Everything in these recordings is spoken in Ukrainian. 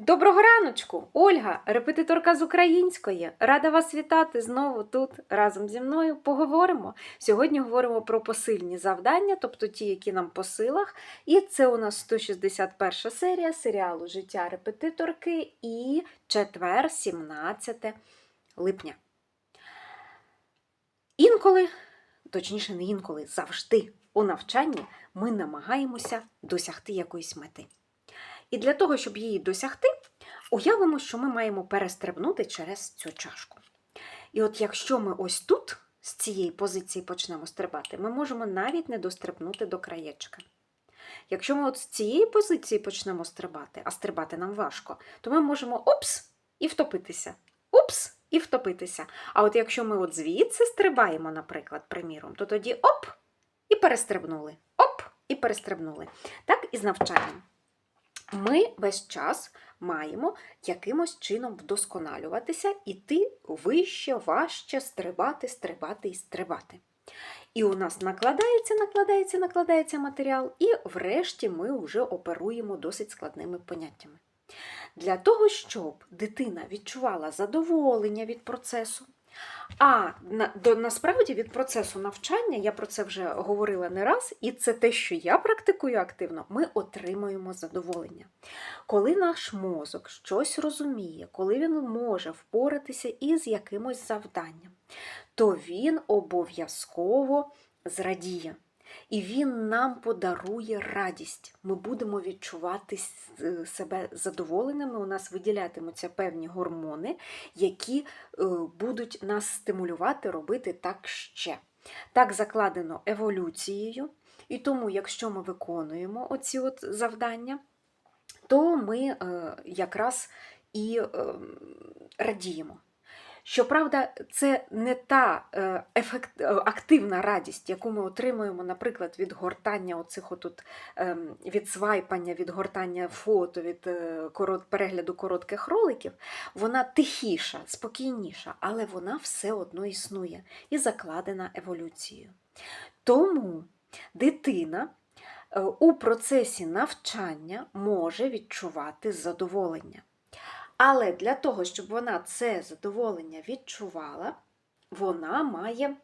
Доброго раночку! Ольга, репетиторка з української. Рада вас вітати знову тут разом зі мною. Поговоримо. Сьогодні говоримо про посильні завдання, тобто ті, які нам по силах. І це у нас 161 серія серіалу Життя репетиторки і четвер, 17 липня. Інколи, точніше, не інколи, завжди у навчанні ми намагаємося досягти якоїсь мети. І для того, щоб її досягти, уявимо, що ми маємо перестрибнути через цю чашку. І от якщо ми ось тут, з цієї позиції почнемо стрибати, ми можемо навіть не дострибнути до краєчка. Якщо ми от з цієї позиції почнемо стрибати, а стрибати нам важко, то ми можемо опс і втопитися. Упс і втопитися. А от якщо ми от звідси стрибаємо, наприклад, приміром, то тоді оп і перестрибнули. Оп і перестрибнули. Так і з навчанням ми весь час маємо якимось чином вдосконалюватися, іти вище, важче, стрибати, стрибати і стрибати. І у нас накладається, накладається, накладається матеріал, і врешті ми вже оперуємо досить складними поняттями. Для того, щоб дитина відчувала задоволення від процесу, а на, до, насправді від процесу навчання, я про це вже говорила не раз, і це те, що я практикую активно, ми отримуємо задоволення. Коли наш мозок щось розуміє, коли він може впоратися із якимось завданням, то він обов'язково зрадіє. І він нам подарує радість. Ми будемо відчувати себе задоволеними. У нас виділятимуться певні гормони, які е, будуть нас стимулювати робити так ще. Так закладено еволюцією. І тому, якщо ми виконуємо оці от завдання, то ми е, якраз і е, радіємо. Щоправда, це не та е, ефект, е, активна радість, яку ми отримуємо, наприклад, від гортання оцих отут, е, від свайпання, від гортання фото, від е, перегляду коротких роликів, вона тихіша, спокійніша, але вона все одно існує і закладена еволюцією. Тому дитина у процесі навчання може відчувати задоволення. Але для того, щоб вона це задоволення відчувала, вона має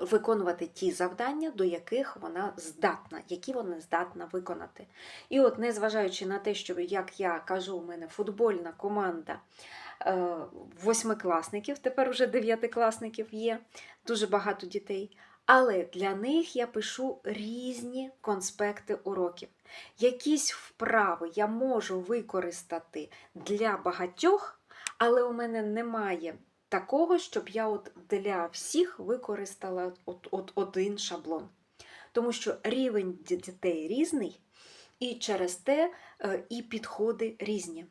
виконувати ті завдання, до яких вона здатна, які вона здатна виконати. І от, незважаючи на те, що, як я кажу, у мене футбольна команда е, восьмикласників, тепер вже дев'ятикласників є, дуже багато дітей. Але для них я пишу різні конспекти уроків. Якісь вправи я можу використати для багатьох, але у мене немає такого, щоб я от для всіх використала от, от один шаблон. Тому що рівень дітей різний, і через те е, і підходи різні.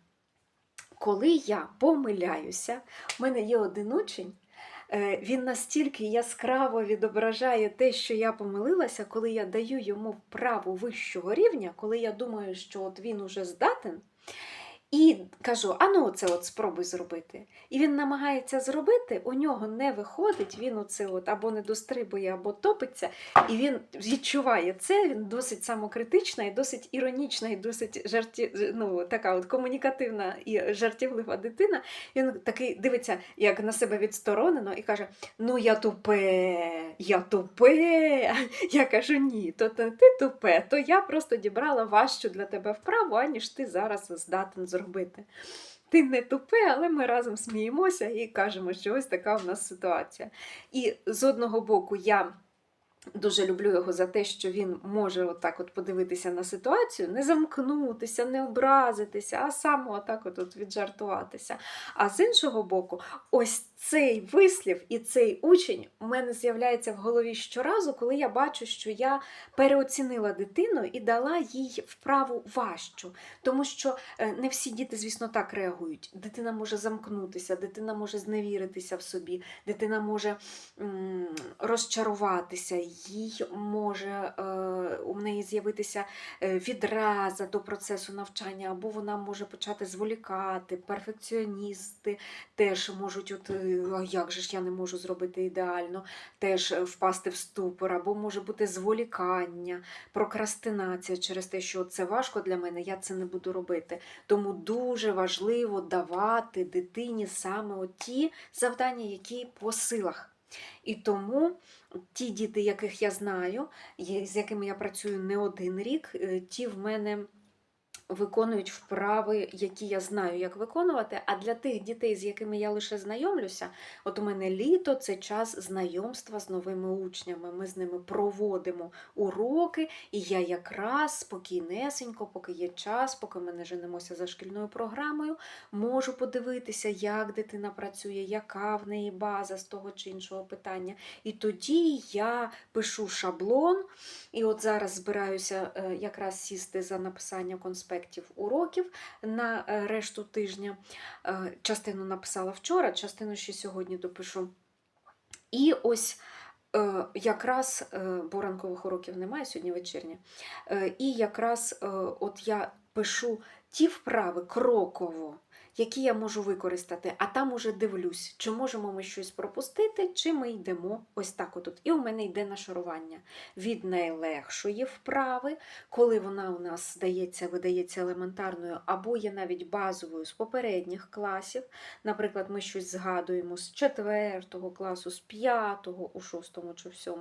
Коли я помиляюся, в мене є один учень, він настільки яскраво відображає те, що я помилилася, коли я даю йому вправу вищого рівня, коли я думаю, що от він уже здатен. І кажу, а ну оце от спробуй зробити. І він намагається зробити, у нього не виходить, він оце от або не дострибує, або топиться, і він відчуває це, він досить самокритична і досить іронічна, і досить жарті, ну, така от комунікативна і жартівлива дитина. Він такий дивиться, як на себе відсторонено, і каже: Ну, я тупе, я тупе. Я кажу, ні, то, ти тупе, то я просто дібрала важчу для тебе вправу, аніж ти зараз здатен зробити. Ти не тупе, але ми разом сміємося і кажемо, що ось така у нас ситуація. І з одного боку, я дуже люблю його за те, що він може отак от подивитися на ситуацію, не замкнутися, не образитися, а саме отак от, от віджартуватися. А з іншого боку, ось цей вислів і цей учень у мене з'являється в голові щоразу, коли я бачу, що я переоцінила дитину і дала їй вправу важчу. Тому що е, не всі діти, звісно, так реагують. Дитина може замкнутися, дитина може зневіритися в собі, дитина може розчаруватися, їй може е, у неї з'явитися е, відраза до процесу навчання, або вона може почати зволікати, перфекціоністи теж можуть, от, а як же ж я не можу зробити ідеально, теж е, впасти в ступор, або може бути зволікання, прокрастинація через те, що це важко для мене, я це не буду робити. Тому дуже важливо давати дитині саме ті завдання, які по силах. І тому ті діти, яких я знаю, з якими я працюю не один рік, е, ті в мене виконують вправи, які я знаю, як виконувати. А для тих дітей, з якими я лише знайомлюся, от у мене літо це час знайомства з новими учнями. Ми з ними проводимо уроки, і я якраз спокійнесенько, поки є час, поки ми не женемося за шкільною програмою, можу подивитися, як дитина працює, яка в неї база з того чи іншого питання. І тоді я пишу шаблон, і от зараз збираюся е, якраз сісти за написання конспектів уроків на е, решту тижня. Е, Частину написала вчора, частину ще сьогодні допишу. І ось е, якраз, бо ранкових уроків немає, сьогодні вечірні. Е, І якраз от я пишу ті вправи кроково, які я можу використати, а там уже дивлюсь, чи можемо ми щось пропустити, чи ми йдемо ось так отут. І у мене йде нашарування від найлегшої вправи, коли вона у нас здається, видається елементарною, або є навіть базовою з попередніх класів. Наприклад, ми щось згадуємо з 4 класу, з 5, у 6 чи в 7,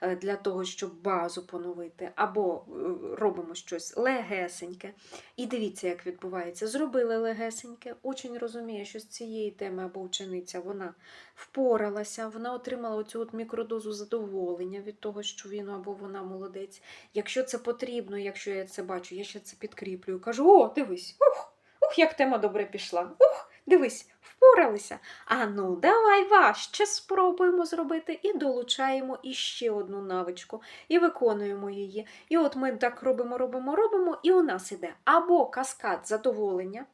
е, для того, щоб базу поновити, або е, робимо щось легесеньке. І дивіться, як відбувається. Зробили легесеньке, учень розуміє, що з цієї теми або учениця вона впоралася, вона отримала оцю от мікродозу задоволення від того, що він або вона молодець. Якщо це потрібно, якщо я це бачу, я ще це підкріплюю. Кажу: о, дивись, ух, ух, як тема добре пішла. Ух, дивись, впоралися. А ну, давай важче спробуємо зробити і долучаємо іще одну навичку, і виконуємо її. І от ми так робимо, робимо, робимо, і у нас іде або каскад задоволення.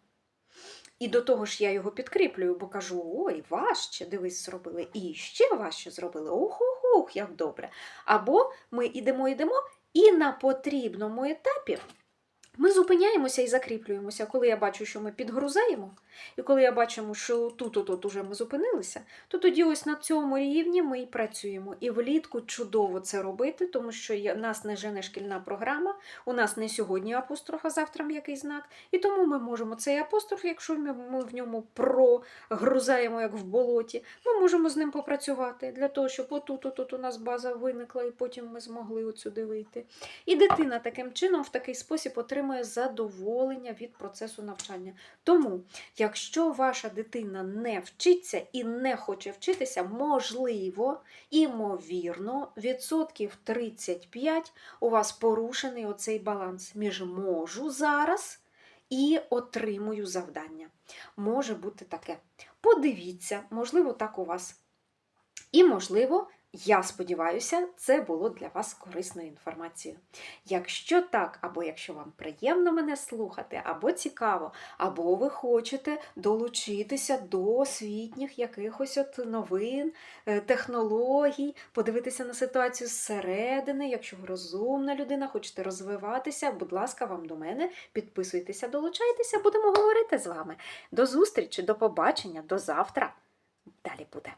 І до того ж я його підкріплюю, бо кажу: ой, важче, дивись, зробили, і ще важче зробили. Ух-ух-ух, як добре. Або ми йдемо, йдемо, і на потрібному етапі ми зупиняємося і закріплюємося. Коли я бачу, що ми підгрузаємо, і коли я бачу, що тут от уже ми зупинилися, то тоді ось на цьому рівні ми і працюємо. І влітку чудово це робити, тому що нас не жене шкільна програма, у нас не сьогодні апостроф, а завтра м'який знак. І тому ми можемо цей апостроф, якщо ми в ньому прогрузаємо, як в болоті, ми можемо з ним попрацювати для того, щоб отут, отут у нас база виникла, і потім ми змогли отсюди вийти. І дитина таким чином в такий спосіб отримує задоволення від процесу навчання. Тому, якщо ваша дитина не вчиться і не хоче вчитися, можливо, імовірно, відсотків 35 у вас порушений оцей баланс між можу зараз і отримую завдання. Може бути таке. Подивіться, можливо, так у вас. І, можливо, я сподіваюся, це було для вас корисною інформацією. Якщо так, або якщо вам приємно мене слухати, або цікаво, або ви хочете долучитися до освітніх якихось от новин, е, технологій, подивитися на ситуацію зсередини, якщо ви розумна людина, хочете розвиватися, будь ласка, вам до мене, підписуйтеся, долучайтеся, будемо говорити з вами. До зустрічі, до побачення, до завтра. Далі буде.